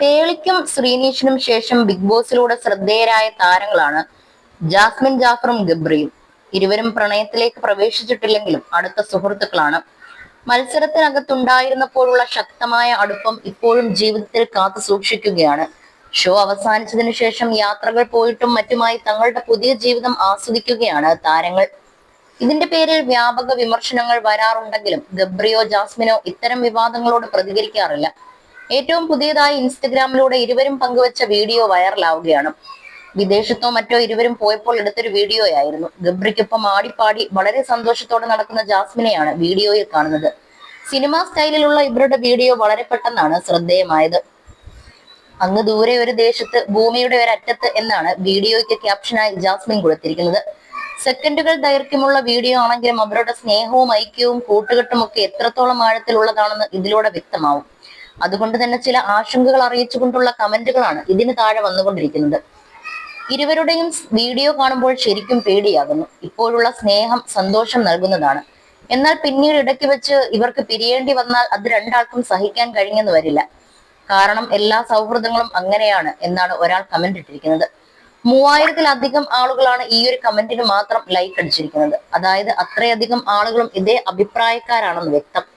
പേളിക്കും ശ്രീനീഷിനും ശേഷം ബിഗ് ബോസിലൂടെ ശ്രദ്ധേയരായ താരങ്ങളാണ് ജാസ്മിൻ ജാഫറും ഗബ്രിയും. ഇരുവരും പ്രണയത്തിലേക്ക് പ്രവേശിച്ചിട്ടില്ലെങ്കിലും അടുത്ത സുഹൃത്തുക്കളാണ്. മത്സരത്തിനകത്തുണ്ടായിരുന്നപ്പോഴുള്ള ശക്തമായ അടുപ്പം ഇപ്പോഴും ജീവിതത്തിൽ കാത്തു സൂക്ഷിക്കുകയാണ്. ഷോ അവസാനിച്ചതിനു ശേഷം യാത്രകൾ പോയിട്ടും മറ്റുമായി തങ്ങളുടെ പുതിയ ജീവിതം ആസ്വദിക്കുകയാണ് താരങ്ങൾ. ഇതിന്റെ പേരിൽ വ്യാപക വിമർശനങ്ങൾ വരാറുണ്ടെങ്കിലും ഗബ്രിയോ ജാസ്മിനോ ഇത്തരം വിവാദങ്ങളോട് പ്രതികരിക്കാറില്ല. ഏറ്റവും പുതിയതായി ഇൻസ്റ്റഗ്രാമിലൂടെ ഇരുവരും പങ്കുവച്ച വീഡിയോ വൈറലാവുകയാണ്. വിദേശത്തോ മറ്റോ ഇരുവരും പോയപ്പോൾ എടുത്തൊരു വീഡിയോയായിരുന്നു. ഗബ്രിക്കൊപ്പം ആടിപ്പാടി വളരെ സന്തോഷത്തോടെ നടക്കുന്ന ജാസ്മിനെയാണ് വീഡിയോയിൽ കാണുന്നത്. സിനിമാ സ്റ്റൈലിലുള്ള ഇവരുടെ വീഡിയോ വളരെ പെട്ടെന്നാണ് ശ്രദ്ധേയമായത്. അങ്ങ് ദൂരെ ഒരു ദേശത്ത് ഭൂമിയുടെ ഒരറ്റത്ത് എന്നാണ് വീഡിയോയ്ക്ക് ക്യാപ്ഷനായി ജാസ്മിൻ കൊടുത്തിരിക്കുന്നത്. സെക്കൻഡുകൾ ദൈർഘ്യമുള്ള വീഡിയോ ആണെങ്കിലും അവരുടെ സ്നേഹവും ഐക്യവും കൂട്ടുകെട്ടും ഒക്കെ എത്രത്തോളം ആഴത്തിലുള്ളതാണെന്ന് ഇതിലൂടെ വ്യക്തമാവും. അതുകൊണ്ട് തന്നെ ചില ആശങ്കകൾ അറിയിച്ചുകൊണ്ടുള്ള കമന്റുകളാണ് ഇതിന് താഴെ വന്നുകൊണ്ടിരിക്കുന്നത്. ഇരുവരുടെയും വീഡിയോ കാണുമ്പോൾ ശരിക്കും പേടിയാകുന്നു. ഇപ്പോഴുള്ള സ്നേഹം സന്തോഷം നൽകുന്നതാണ്. എന്നാൽ പിന്നീട് ഇടയ്ക്ക് വെച്ച് ഇവർക്ക് പിരിയേണ്ടി വന്നാൽ അത് രണ്ടാൾക്കും സഹിക്കാൻ കഴിഞ്ഞെന്ന് വരില്ല. കാരണം എല്ലാ സൗഹൃദങ്ങളും അങ്ങനെയാണ് എന്നാണ് ഒരാൾ കമന്റ് ഇട്ടിരിക്കുന്നത്. മൂവായിരത്തിലധികം ആളുകളാണ് ഈ ഒരു കമന്റിന് മാത്രം ലൈക്ക് അടിച്ചിരിക്കുന്നത്. അതായത് അത്രയധികം ആളുകളും ഇതേ അഭിപ്രായക്കാരാണെന്ന് വ്യക്തം.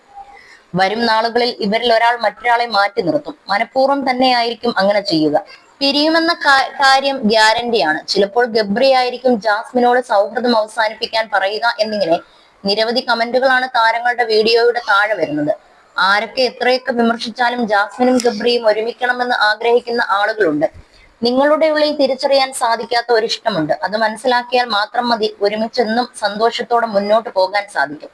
വരും നാളുകളിൽ ഇവരിൽ ഒരാൾ മറ്റൊരാളെ മാറ്റി നിർത്തും. മനഃപൂർവം തന്നെയായിരിക്കും അങ്ങനെ ചെയ്യുക. പിരിയുമെന്ന കാര്യം ഗ്യാരണ്ടിയാണ്. ചിലപ്പോൾ ഗബ്രി ആയിരിക്കും ജാസ്മിനോട് സൗഹൃദം അവസാനിപ്പിക്കാൻ പറയുക എന്നിങ്ങനെ നിരവധി കമന്റുകളാണ് താരങ്ങളുടെ വീഡിയോയുടെ താഴെ വരുന്നത്. ആരൊക്കെ എത്രയൊക്കെ വിമർശിച്ചാലും ജാസ്മിനും ഗബ്രിയും ഒരുമിക്കണമെന്ന് ആഗ്രഹിക്കുന്ന ആളുകളുണ്ട്. നിങ്ങളുടെ ഉള്ളിൽ തിരിച്ചറിയാൻ സാധിക്കാത്ത ഒരു ഇഷ്ടമുണ്ട് അത് മനസ്സിലാക്കിയാൽ മാത്രം മതി ഒരുമിച്ചെന്നും സന്തോഷത്തോടെ മുന്നോട്ട് പോകാൻ സാധിക്കും.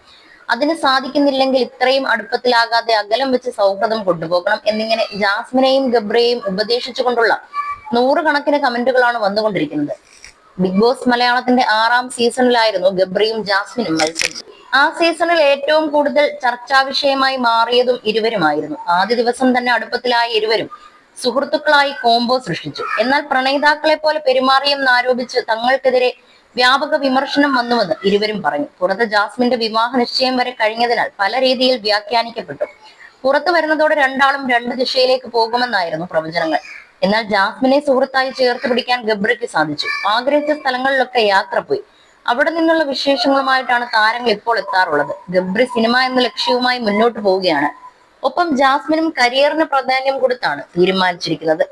അതിന് സാധിക്കുന്നില്ലെങ്കിൽ ഇത്രയും അടുപ്പത്തിലാകാതെ അകലം വെച്ച് സൗഹൃദം കൊണ്ടുപോകണം എന്നിങ്ങനെ ജാസ്മിനെയും ഗബ്രയെയും ഉപദേശിച്ചുകൊണ്ടുള്ള നൂറുകണക്കിന് കമന്റുകളാണ് വന്നുകൊണ്ടിരിക്കുന്നത്. ബിഗ് ബോസ് മലയാളത്തിന്റെ ആറാം സീസണിലായിരുന്നു ഗബ്രിയും ജാസ്മിനും മത്സരിച്ചത് ആ സീസണിൽ ഏറ്റവും കൂടുതൽ ചർച്ചാ വിഷയമായി മാറിയതും ഇരുവരുമായിരുന്നു. ആദ്യ ദിവസം തന്നെ അടുപ്പത്തിലായ ഇരുവരും സുഹൃത്തുക്കളായി കോംബോ സൃഷ്ടിച്ചു. എന്നാൽ പ്രണയിതാക്കളെ പോലെ പെരുമാറിയെന്നാരോപിച്ച് തങ്ങൾക്കെതിരെ വ്യാപക വിമർശനം വന്നുവെന്ന് ഇരുവരും പറഞ്ഞു. പുറത്ത് ജാസ്മിന്റെ വിവാഹ നിശ്ചയം വരെ കഴിഞ്ഞതിനാൽ പല രീതിയിൽ വ്യാഖ്യാനിക്കപ്പെട്ടു. പുറത്തു വരുന്നതോടെ രണ്ടാളും രണ്ട് ദിശയിലേക്ക് പോകുമെന്നായിരുന്നു പ്രവചനങ്ങൾ. എന്നാൽ ജാസ്മിനെ സുഹൃത്തായി ചേർത്ത് പിടിക്കാൻ ഗബ്രിക്ക് സാധിച്ചു. ആഗ്രഹിച്ച സ്ഥലങ്ങളിലൊക്കെ യാത്ര പോയി. അവിടെ നിന്നുള്ള വിശേഷങ്ങളുമായിട്ടാണ് താരങ്ങൾ ഇപ്പോൾ എത്താറുള്ളത്. ഗബ്രി സിനിമ എന്ന ലക്ഷ്യവുമായി മുന്നോട്ട് പോവുകയാണ്. ഒപ്പം ജാസ്മിനും കരിയറിന് പ്രാധാന്യം കൊടുത്താണ് തീരുമാനിച്ചിരിക്കുന്നത്.